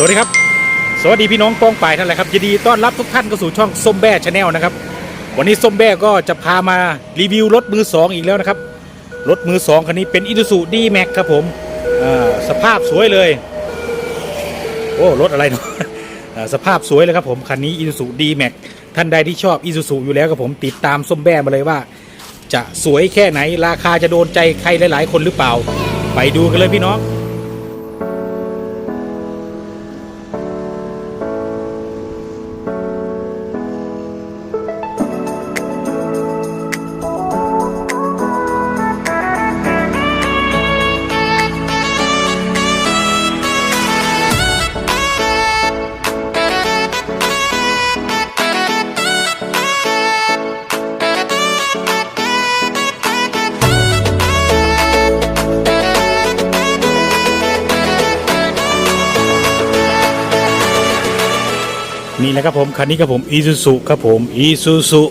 สวัสดีครับ สวัสดีพี่น้องกองป่ายท่านแหละครับยินดีต้อนรับทุกท่านเข้าสู่ช่องส้มแบ้ชาแนลนะครับ วันนี้ส้มแบ้ก็จะพามารีวิวรถมือสองอีกแล้วนะครับ รถมือสองคันนี้เป็นอิ u ซูดีแม็กครับผมสภาพสวยเลย โอ้ รถอะไรเนาะสภาพสวยเลยครับผมคันนี้อิ u ซูดีแม็กท่านใดที่ชอบอิ u ซูอยู่แล้วครับผมติดตามส้มแบ้มาเลยว่า จะสวยแค่ไหนราคาจะโดนใจใครหลาย ๆ คนหรือเปล่า ไปดูกันเลยพี่น้อง นะครับผมคันนี้ครับผมอีซูซูครับผมอีซูซู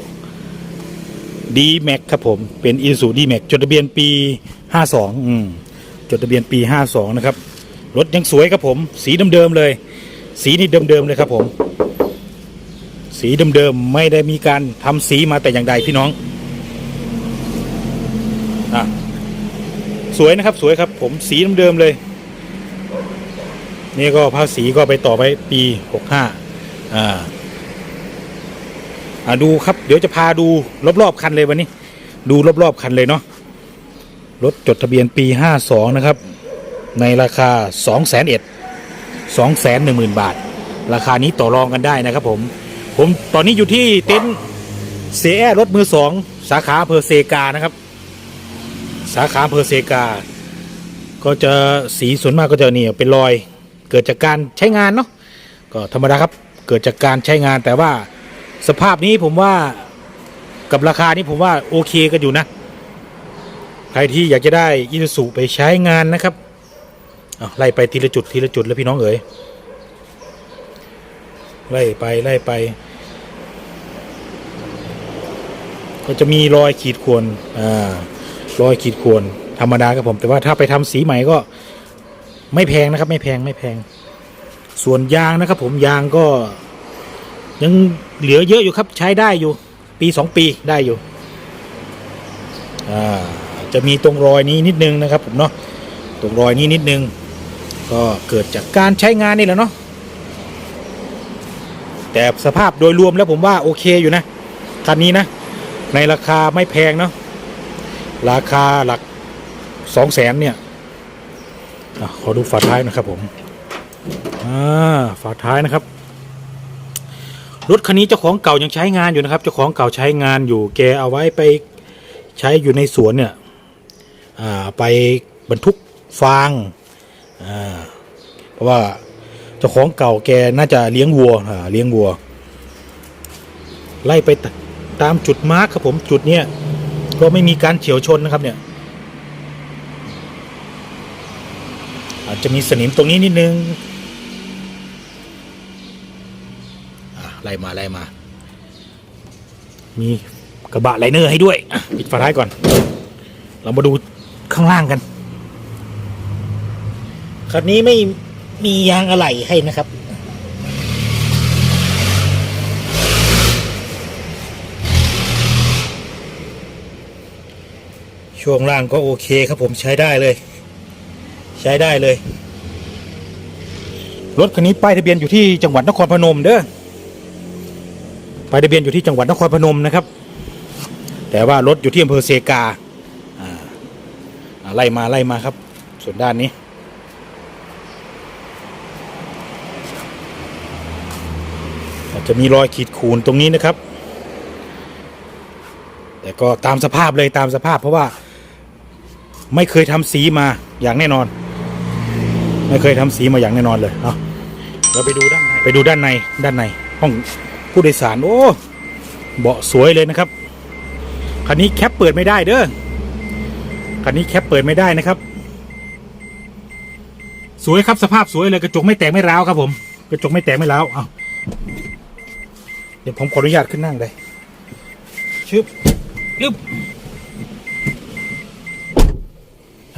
ดีแม็กครับผมเป็นอีซูดีแม็กจดทะเบียนปี 52อืมจดทะเบียนปี 52 นะครับ รถยังสวยครับผม สีเดิมๆเลย สีนี่เดิมๆเลยครับผม สีเดิมๆไม่ได้มีการทำสีมาแต่อย่างใดพี่น้องอะสวยนะครับสวยครับ ผมสีเดิมๆเลย นี่ก็ภาษีก็ไปต่อไปปี 65 อ่าอ่าดูครับ เดี๋ยวจะพาดูรอบๆคันเลยวันนี้ ดูรอบๆคันเลยเนาะรถจดทะเบียนปี 52 นะครับ ในราคา2 1 0 0 0 0 2 1 0 0 0 0บาท ราคานี้ต่อรองกันได้นะครับผม ผมตอนนี้อยู่ที่เต็นท์เสียรถมือสองสาขาอำเพอเซกานะครับ สาขาอำเพอเซกา ก็จะสีส่วนมากก็จะเนี่ยเป็นรอย เกิดจากการใช้งานเนาะก็ธรรมดาครับ เกิดจากการใช้งานแต่ว่าสภาพนี้ผมว่ากับราคานี้ผมว่าโอเคกันอยู่นะ ใครที่อยากจะได้อิซูซุไปใช้งานนะครับไล่ไปทีละจุดทีละจุดแล้วพี่น้องเอ๋ยไล่ไปไล่ไป ก็จะมีรอยขีดข่วนอ่ารอยขีดข่วนธรรมดาครับผม แต่ว่าถ้าไปทำสีใหม่ก็ไม่แพงนะครับ ไม่แพงไม่แพง ส่วนยางนะครับผมยางก็ ยังเหลือเยอะอยู่ครับใช้ได้อยู่ ปีสองปีได้อยู่จะมีตรงรอยนี้นิดนึงนะครับผมเนาะตรงรอยนี้นิดนึง ก็เกิดจากการใช้งานนี่แหละเนาะแต่สภาพโดยรวมแล้วผมว่าโอเคอยู่นะคันนี้นะ ในราคาไม่แพงเนาะราคาหลักสองแสนเนี่ยอขอดูฝาท้ายนะครับผม อ่าฝาท้ายนะครับ รถคันนี้เจ้าของเก่ายังใช้งานอยู่นะครับ เจ้าของเก่าใช้งานอยู่ แกเอาไว้ไปใช้อยู่ในสวนเนี่ย อ่า ไปบรรทุกฟาง อ่า เพราะว่าเจ้าของเก่าแกน่าจะเลี้ยงวัว อ่า เลี้ยงวัว ไล่ไปตตามจุดมาร์คครับผม จุดเนี้ยก็ไม่มีการเฉียวชนนะครับเนี่ยอาจจะมีสนิมตรงนี้นิดนึง อะ ไล่มาไล่มา มีกระบะไลเนอร์ให้ด้วยปิดฝาท้ายก่อน เรามาดูข้างล่างกันคันนี้ไม่มียางอะไหล่ให้นะครับ ช่วงล่างก็โอเคครับผมใช้ได้เลย ใช้ได้เลย รถคันนี้ป้ายทะเบียนอยู่ที่จังหวัดนครพนมเด้อ ปทะเบียนอยู่ที่จังหวัดนครพนมนะครับ แต่ว่ารถอยู่ที่อำเภอเซกาไล่มาไล่มาครับ ส่วนด้านนี้ อาจจะมีรอยขีดข่วนตรงนี้นะครับ แต่ก็ตามสภาพเลยตามสภาพเพราะว่า ไม่เคยทำสีมาอย่างแน่นอน ไม่เคยทำสีมาอย่างแน่นอนเลยเอาเราไปดูด้านในไปดูด้านในด้านในห้อง ผู้โดยสาร โอ้ เบาะสวยเลยนะครับ คันนี้แคปเปิดไม่ได้เด้อ คันนี้แคปเปิดไม่ได้นะครับ สวยครับสภาพสวยเลยกระจกไม่แตกไม่ร้าวครับผม กระจกไม่แตกไม่ร้าวเอาเดี๋ยวผมขออนุญาตขึ้นนั่งเลยชึบยึบ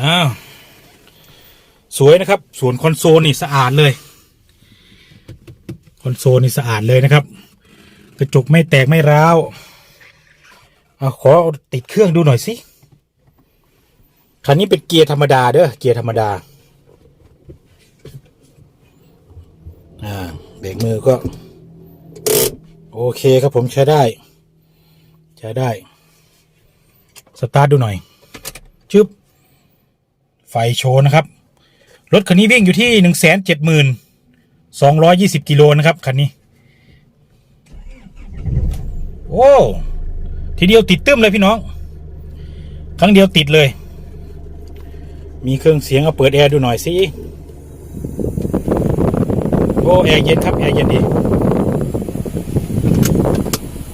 อ้าวสวยนะครับ ส่วนคอนโซลนี่สะอาดเลย คอนโซลนี่สะอาดเลยนะครับ กระจกไม่แตกไม่ร้าวอขอติดเครื่องดูหน่อยสิคันนี้เป็นเกียร์ธรรมดาเด้อเกียร์ธรรมดาอ่าเบรกมือก็ โอเคครับผมใช้ได้ ใช้ได้ สตาร์ทดูหน่อยชึบไฟโชว์นะครับ รถคันนี้วิ่งอยู่ที่หนึ่งแสนเจ็ดหมื่นสองร้อยยี่สิบกิโลนะครับคันนี้ โอ้ทีเดียวติดตึ้มเลยพี่น้อง ครั้งเดียวติดเลย มีเครื่องเสียงเอาเปิดแอร์ดูหน่อยสิโอ้แอร์เย็นครับแอร์เย็นดี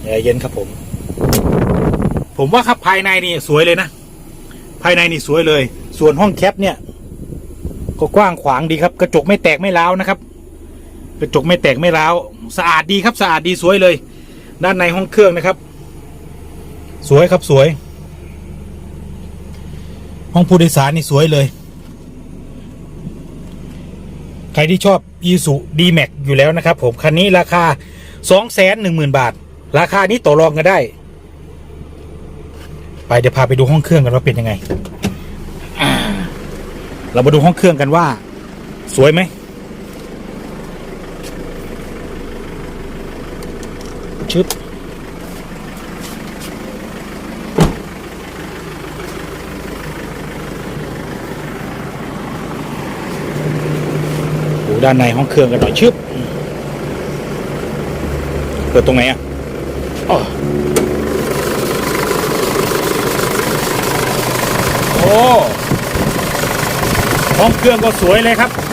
แอร์เย็นครับผม ผมว่าครับภายในนี่สวยเลยนะ ภายในนี่สวยเลย ส่วนห้องแคปเนี่ย ก็กว้างขวางดีครับ กระจกไม่แตกไม่ร้าวนะครับ กระจกไม่แตกไม่ร้าว สะอาดดีครับสะอาดดีสวยเลย ด้านในห้องเครื่องนะครับ สวยครับสวย ห้องผู้โดยสารนี่สวยเลย ใครที่ชอบ i s u d m a x อยู่แล้วนะครับ ผมคันนี้ราคา2 1 0 0 0 0บาท ราคานี้ต่อรองกันได้ ไปเดี๋ยวพาไปดูห้องเครื่องกันว่าเป็นยังไงเรามาดูห้องเครื่องกันว่า สวยไหม ชึบดูด้านในห้องเครื่องกันหน่อยชึบเปิดตรงไหนอะอ้อโอ้ห้องเครื่องก็สวยเลยครับ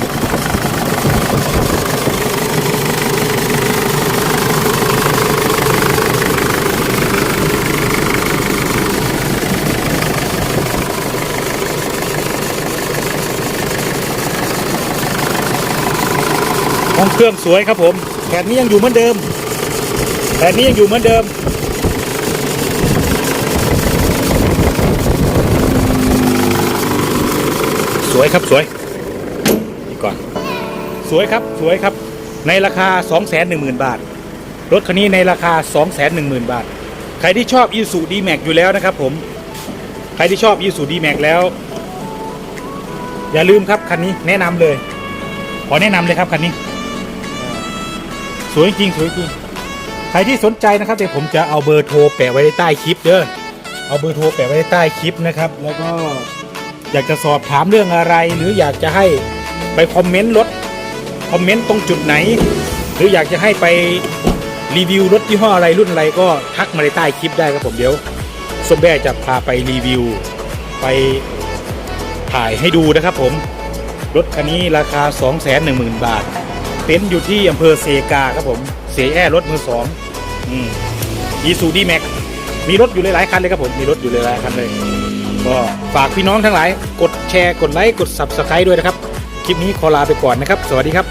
ห้องเครื่องสวยครับผมแผ่นนี้ยังอยู่เหมือนเดิมแผ่นนี้ยังอยู่เหมือนเดิม สวยครับสวยนี่ก่อน สวยครับสวยครับ ในราคา 2 1 0 0 0 0 บาท รถคันนี้ในราคา 2 1 0 0 0 0 บาท ใครที่ชอบ i s u d m a x อยู่แล้วนะครับผม ใครที่ชอบ i s u d m a x แล้ว อย่าลืมครับคันนี้แนะนำเลยขอแนะนำเลยครับคันนี้ สวยจริงสวยจริงใครที่สนใจนะครับเดี๋ยวผมจะเอาเบอร์โทรแปะไว้ในใต้คลิปเด้อเอาเบอร์โทรแปะไว้ในใต้คลิปนะครับ แล้วก็อยากจะสอบถามเรื่องอะไร หรืออยากจะให้ไปคอมเมนต์รถคอมเมนต์ตรงจุดไหน หรืออยากจะให้ไปรีวิวรถยี่ห้ออะไรรุ่นอะไรก็ทักมาในใต้คลิปได้ครับผมเดี๋ยวส้มแบ่จะพาไปรีวิว ไปถ่ายให้ดูนะครับผม รถคันนี้ราคา 2 1 0 0 0 0 บาท เต็นท์อยู่ที่อำเภอเซกาครับผม เสียแอ่รถมือสองอืมอีซูดีแม็กมีรถอยู่หลายๆคันเลยครับผม มีรถอยู่หลายๆคันเลย ก็ฝากพี่น้องทั้งหลาย กดแชร์ กดไลค์ กด subscribe ด้วยนะครับ คลิปนี้ขอลาไปก่อนนะครับ สวัสดีครับ